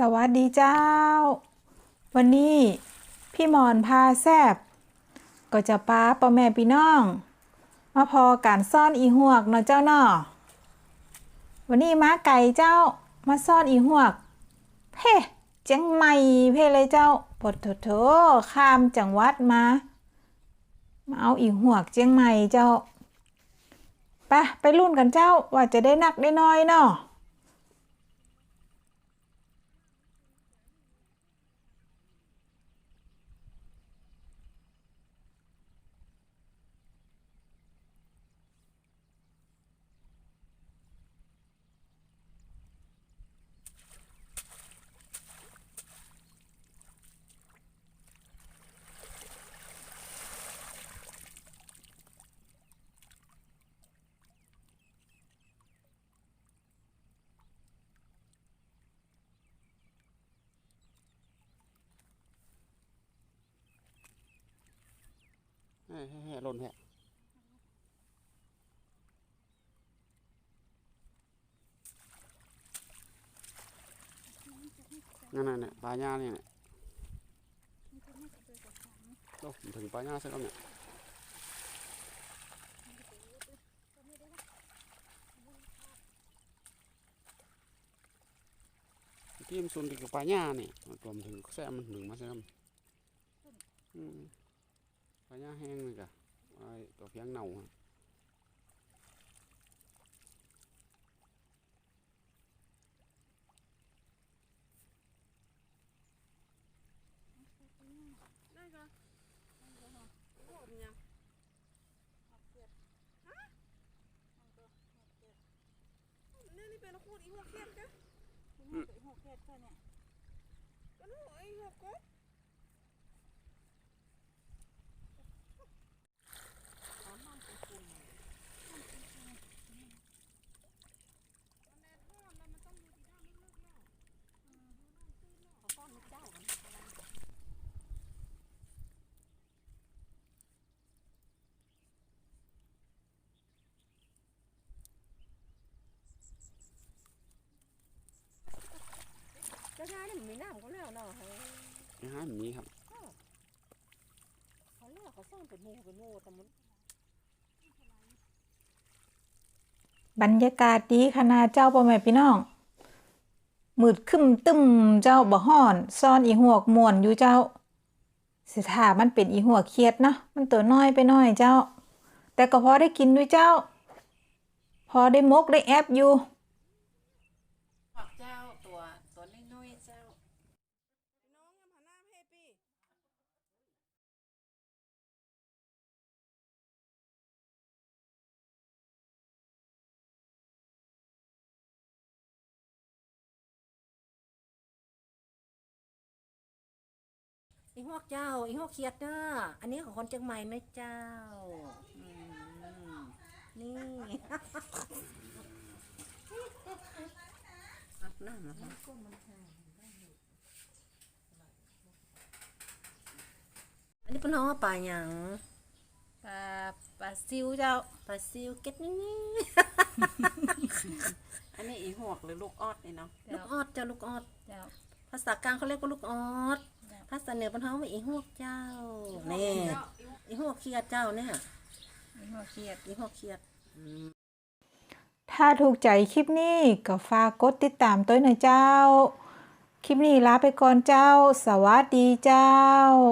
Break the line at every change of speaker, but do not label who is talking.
สวัสดีเจ้า วันนี้พี่มอนพาแซบ ก็จะป้าป้าแม่พี่น้อง มาพอการซ่อนอีหวกเนาะเจ้าเนาะวันนี้ม้าไก่เจ้ามาซ่อนอีหวก เพ่เจังใหม่เพ่เลยเจ้าปดโถโถข้ามจังหวัดมา มาเอาอีหวกเจียงใหม่เจ้าไปไปรุ่นกันเจ้าว่าจะได้นักได้น้อยเนาะ
แห่หล่นแห่นั่นน่ะเนี่ยปลาย่าเนี่ยเนี่ยโอ้ถึงปลาย่าสักแล้วเนี่ยเมื่มันส่วนกับปลาย่าเนี่ยมันตัวมันถึงแซ่มันถึงมาสักแล้วอืม ปลาย่าแห้งเลยกะไอ้ตัวเพียงเน่าอะ
จะงานนี่มั นมีน้ำก็แล้วเนาะเขา
ไอ้ห้าแบบนี้ครับ
เขาเลือกเขาซ่อนเป็นหมูเป็นหมูแต่มัน
บรรยากาศดีขนาดเจ้าพ่อแม่พี่น้องมืดครึ้มตึ้มเจ้าบ่ฮ้อน ซ่อนอีหวกม่วนอยู่เจ้าสิถามันเป็นอีหัวเครียดเนาะมันตัวน้อยไปหน่อยเจ้า แต่ก็พอได้กินด้วยเจ้า พอได้มกได้แอบอยู่
ผักเจ้าตัวตัวน้อยๆเจ้า อีหอกเจ้า อีหอกเขียดเด้ออันนี้ของคนเชียงใหม่นะเจ้าอืมนี่อาบน้ำแล้วอันนี้เป็นน้องว่าปลาหยัง
ปลาปลาซิวเจ้า
ปลาซิวเก็ตนี่นี่
อันนี้อีหวกหรือลูกออดนี่เนาะ
ลูกออดเจ้าลูกออด
เจ้า
ภาษากลางเขาเรียกว่าลูกออด ภาษาเหนือเป็นท้องว่าอีหวกเจ้านี่อีหวกเขียดเจ้าเนี่ย
อีหัวเครียด
อีหวกเขียด
ถ้าถูกใจคลิปนี้ก็ฝากกดติดตามตัวหน่อยเจ้า คลิปนี้ลาไปก่อนเจ้า สวัสดีเจ้า